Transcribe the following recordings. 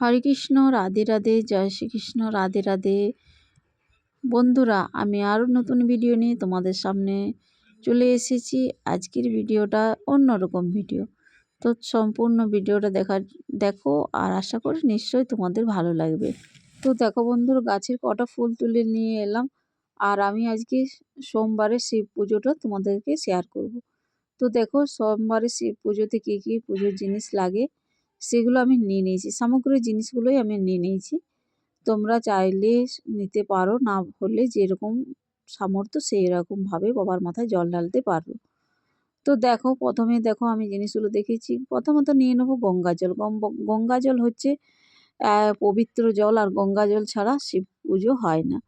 হরে কৃষ্ণ, রাধে রাধে, জয় শ্রীকৃষ্ণ, রাধে রাধে। বন্ধুরা, আমি আরও নতুন ভিডিও নিয়ে তোমাদের সামনে চলে এসেছি। আজকের ভিডিওটা অন্যরকম ভিডিও। তো সম্পূর্ণ ভিডিওটা দেখার, দেখো আর আশা করি নিশ্চয়ই তোমাদের ভালো লাগবে। তো দেখো বন্ধুর, গাছের কটা ফুল তুলে নিয়ে এলাম। আর আমি আজকে সোমবারে শিব পুজোটা তোমাদেরকে শেয়ার করব। তো দেখো, সোমবারে শিব পুজোতে কী কী পুজোর জিনিস লাগে? সেগুলো আমি নিয়ে নিয়েছি। সামগ্রিক জিনিসগুলোই আমি নিয়ে নিয়েছি। তোমরা চাইলে নিতে পারো, না হলে যেরকম সামর্থ্য সেই রকমভাবে বাবার মাথায় জল ঢালতে পারো। তো দেখো, প্রথমে দেখো আমি জিনিসগুলো দেখেছি। প্রথমত নিয়ে নেব গঙ্গা জল। গঙ্গা জল হচ্ছে পবিত্র জল আর গঙ্গা জল ছাড়া শিব পুজো হয় না।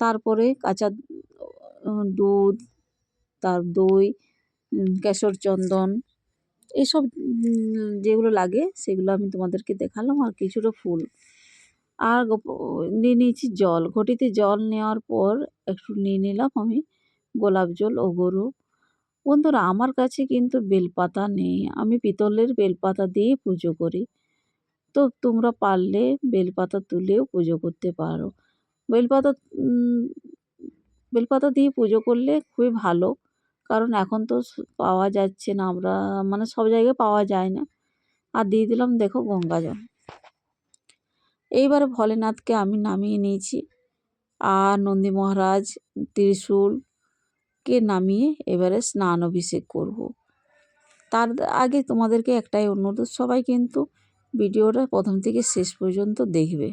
তারপরে কাঁচা দুধ, তার দই কেশর চন্দন এসব যেগুলো লাগে সেগুলো আমি তোমাদেরকে দেখালাম আর কিছুটা ফুল। আর নিয়ে নিয়েছি জল। ঘটিতে জল নেওয়ার পর একটু নিয়ে নিলাম আমি গোলাপ জল ও গরু। বন্ধুরা, আমার কাছে কিন্তু বেলপাতা নেই। আমি পিতলের বেলপাতা দিয়ে পুজো করি। তো তোমরা পারলে বেলপাতা তুলেও পুজো করতে পারো। বেলপাতা বেলপাতা দিয়ে পুজো করলে খুবই ভালো। কারণ এখন তো পাওয়া যাচ্ছে না। আমরা মানে সব জায়গায় পাওয়া যায় না। আর দিয়ে দিলাম, দেখো গঙ্গা জল এইবারে ভোলেনাথকে আমি নামিয়ে নিয়েছি। আর নন্দী মহারাজ ত্রিশূলকে নামিয়ে এবারে স্নান অভিষেক করব। তার আগে তোমাদেরকে একটাই অনুরোধ, সবাই কিন্তু ভিডিওটা প্রথম থেকে শেষ পর্যন্ত দেখবে।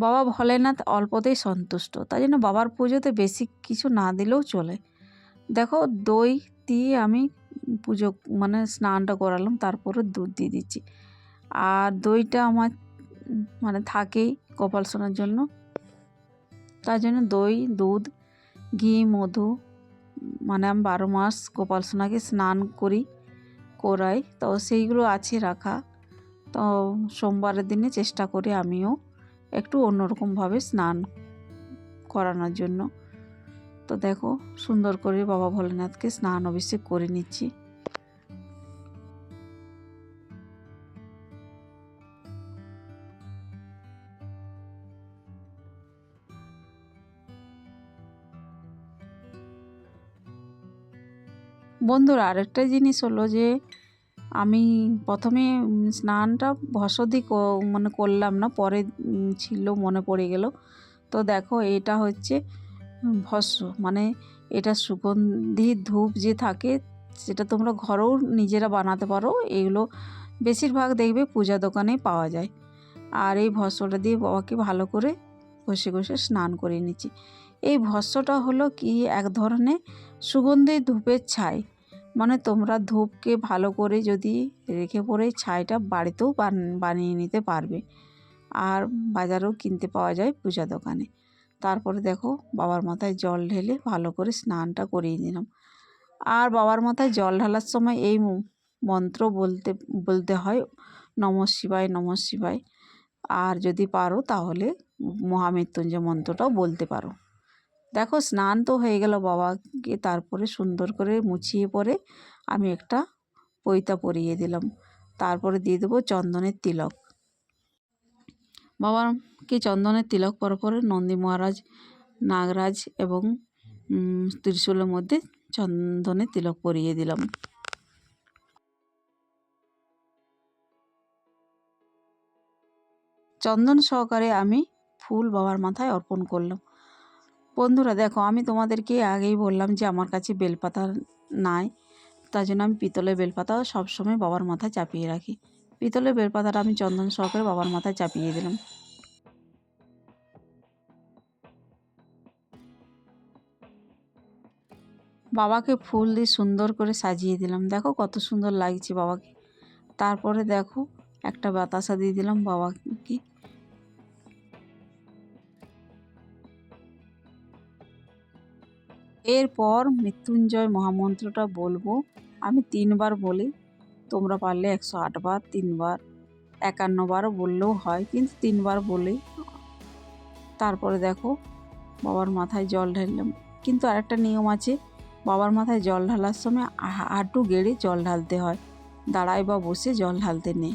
বাবা ভোলেনাথ অল্পতেই সন্তুষ্ট। তাই জন্য বাবার পুজোতে বেশি কিছু না দিলেও চলে। দেখো, দই দিয়ে আমি পুজো মানে স্নানটা করালাম, তারপরে দুধ দিয়ে দিচ্ছি। আর দইটা আমার মানে থাকেই কপাল শোনার জন্য। তার জন্য দই, দুধ, ঘি, মধু মানে আমি বারো মাস গোপাল সোনাকে স্নান করি, করাই। তো সেইগুলো আছে রাখা। তো সোমবারের দিনে চেষ্টা করি আমিও। একটু অন্যরকমভাবে স্নান করানোর জন্য। তো দেখো, সুন্দর করে বাবা ভোলেনাথকে স্নান অভিষেক করে নিচ্ছি। বন্ধুরা, আরেকটা জিনিস হলো যে আমি প্রথমে স্নানটা ভসদি মানে করলাম না, পরে ছিল, মনে পড়ে গেল। তো দেখো, এটা হচ্ছে ভস্য মানে এটা সুগন্ধি ধূপ যে থাকে, সেটা তোমরা ঘরেও নিজেরা বানাতে পারো। এগুলো বেশিরভাগ দেখবে পূজা দোকানেই পাওয়া যায়। আর এই ভস্যটা দিয়ে বাবাকে ভালো করে ঘষে ঘষে স্নান করে নিচ্ছি। এই ভস্যটা হলো কি, এক ধরনের সুগন্ধি ধূপের ছাই। মানে তোমরা ধূপকে ভালো করে যদি রেখে পরে ছাইটা বাড়িতেও বানিয়ে নিতে পারবে। আর বাজারেও কিনতে পাওয়া যায় পূজা দোকানে। তারপরে দেখো বাবার মাথায় জল ঢেলে ভালো করে স্নানটা করিয়ে নিলাম। আর বাবার মাথায় জল ঢালার সময় এই মন্ত্র বলতে বলতে হয়, নম শিবায় নম শিবায়। আর যদি পারো তাহলে মহামৃত্যুঞ্জয় মন্ত্রটাও বলতে পারো। দেখো স্নান তো হয়ে গেল বাবাকে তারপরে সুন্দর করে মুছিয়ে পরে আমি একটা পৈতা পরিয়ে দিলাম। তারপরে দিয়ে দেবো চন্দনের তিলক। বাবাকে চন্দনের তিলক পর পরে নন্দী মহারাজ, নাগরাজ এবং ত্রিশূলের মধ্যে চন্দনের তিলক পরিয়ে দিলাম। চন্দন সহকারে আমি ফুল বাবার মাথায় অর্পণ করলাম। বন্ধুরা দেখো, আমি তোমাদেরকে আগেই বললাম যে আমার কাছে বেলপাতা নাই। তার জন্য আমি পিতলের বেলপাতা সবসময় বাবার মাথায় চাপিয়ে রাখি। পিতলের বেলপাতাটা আমি চন্দন সহকারে বাবার মাথায় চাপিয়ে দিলাম। বাবাকে ফুল দিয়ে সুন্দর করে সাজিয়ে দিলাম। দেখো কত সুন্দর লাগছে বাবাকে। তারপরে দেখো একটা বাতাসা দিয়ে দিলাম বাবাকে। এরপর মৃত্যুঞ্জয় মহামন্ত্রটা বলব, আমি তিনবার বলি, তোমরা পারলে একশো আটবার তিনবার একান্নবারও বললেও হয়, কিন্তু তিনবার বলি। তারপরে দেখো, বাবার মাথায় জল ঢাললাম। কিন্তু আরেকটা নিয়ম আছে, বাবার মাথায় জল ঢালার সময় হাঁটু গেড়ে জল ঢালতে হয়, দাঁড়ায় বা বসে জল ঢালতে নেই।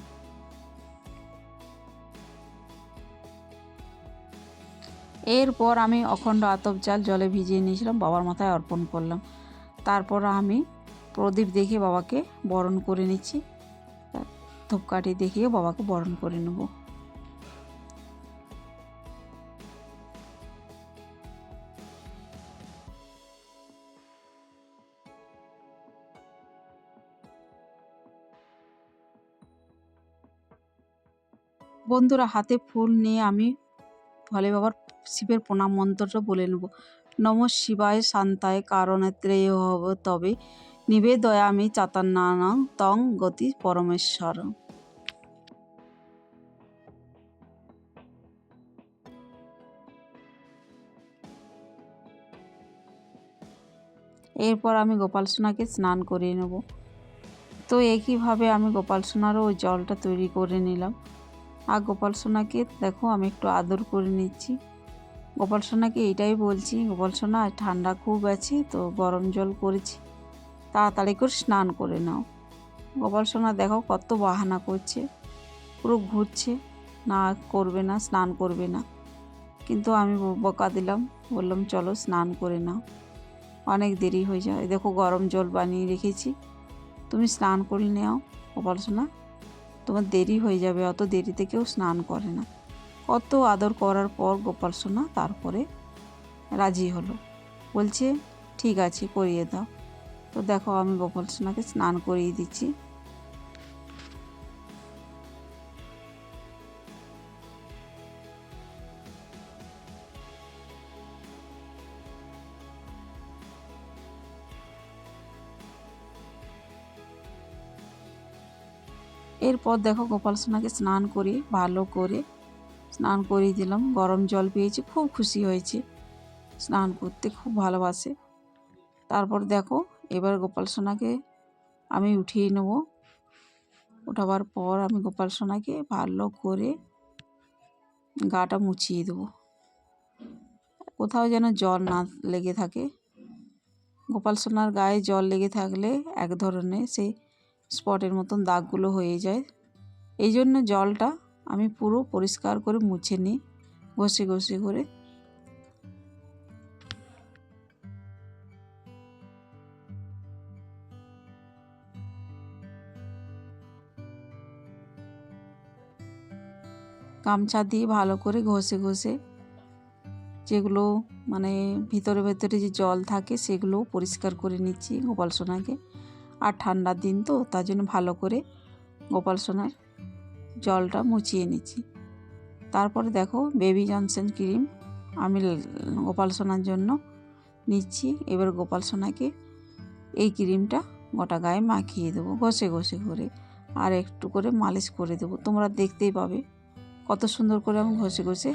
এরপর আমি অখণ্ড আতপ চাল জলে ভিজিয়ে নিয়েছিলাম, বাবার মাথায় অর্পণ করলাম। তারপর আমি প্রদীপ দেখে বাবাকে বরণ করে নিচ্ছি। ধূপকাঠি দেখিয়ে বাবাকে বরণ করে নেব। বন্ধুরা, হাতে ফুল নিয়ে আমি ভোলে বাবার শিবের প্রণাম মন্ত্রটা বলে নেব। নম শিবায় শান্তায় কারণেত্রেয় হব তবে নিবেদয়ামি চাতান্নানাং তং গতি পরমেশ্বর। এরপর আমি গোপাল সোনাকে স্নান করিয়ে নেব। তো একইভাবে আমি গোপাল সোনারও ওই জলটা তৈরি করে নিলাম। আর গোপাল সোনাকে দেখো আমি একটু আদর করে নিচ্ছি। গোপাল সোনাকে এইটাই বলছি, গোপাল সোনা ঠান্ডা খুব আছে, তো গরম জল করেছি। তাড়াতাড়ি করে স্নান করে নাও। গোপাল সোনা দেখো কত বাহানা করছে, পুরো ঘুরছে, না করবে না, স্নান করবে না। কিন্তু আমি বকা দিলাম, বললাম চলো স্নান করে নাও। অনেক দেরি হয়ে যায় দেখো গরম জল বানিয়ে রেখেছি। তুমি স্নান করে নাও গোপাল সোনা। তোমার দেরি হয়ে যাবে, অত দেরিতে কেউ স্নান করে না। কত আদর করার পর গোপাল সোনা তারপরে রাজি হলো। বলছে, ঠিক আছে, করিয়ে দাও। তো দেখো, আমি গোপাল সোনাকে স্নান করিয়ে দিচ্ছি। এরপর দেখো, গোপাল সোনাকে স্নান করি ভালো করে স্নান করিয়ে দিলাম। গরম জল পেয়েছি, খুব খুশি হয়েছে। স্নান করতে খুব ভালোবাসে। তারপর দেখো, এবার গোপাল সোনাকে আমি উঠিয়ে নেব। ওঠাবার পর আমি গোপাল সোনাকে ভালো করে গাটা মুছিয়ে দেবো। কোথাও যেন জল না লেগে থাকে। গোপাল সোনার গায়ে জল লেগে থাকলে এক ধরনের সেই স্পটের মতন দাগগুলো হয়ে যায়। এই জন্য জলটা আমি পুরো পরিষ্কার করে মুছে নিই, ঘষে ঘষে করে। গামছা দিয়ে ভালো করে ঘষে ঘষে যেগুলো মানে ভিতরে ভেতরে যে জল থাকে সেগুলোও পরিষ্কার করে নিচ্ছি গোপাল সোনাকে। আর ঠান্ডার দিন তো, তার জন্য ভালো করে গোপাল সোনার জলটা মুছিয়ে নিচ্ছি। তারপরে দেখো বেবি জনসেন ক্রিম আমি গোপাল সোনার জন্য নিচ্ছি। এবার গোপাল সোনাকে এই ক্রিমটা গোটা গায়ে মাখিয়ে দেবো, ঘষে ঘষে করে। আর একটু করে মালিশ করে দেবো। তোমরা দেখতেই পাবে কত সুন্দর করে আমি ঘষে ঘষে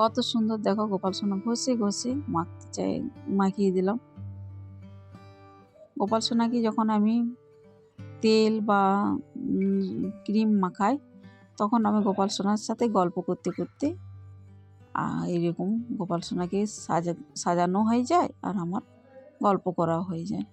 কত সুন্দর, দেখো গোপাল সোনা ঘষে ঘষে মাখতে চাই, মাখিয়ে দিলাম। গোপাল সোনাকে যখন আমি তেল বা ক্রিম মাখাই, তখন আমি গোপাল সোনার সাথে গল্প করতে করতে এরকম গোপাল সোনাকে সাজা, সাজানো হয়ে যায় আর আমার গল্প করা হয়ে যায়।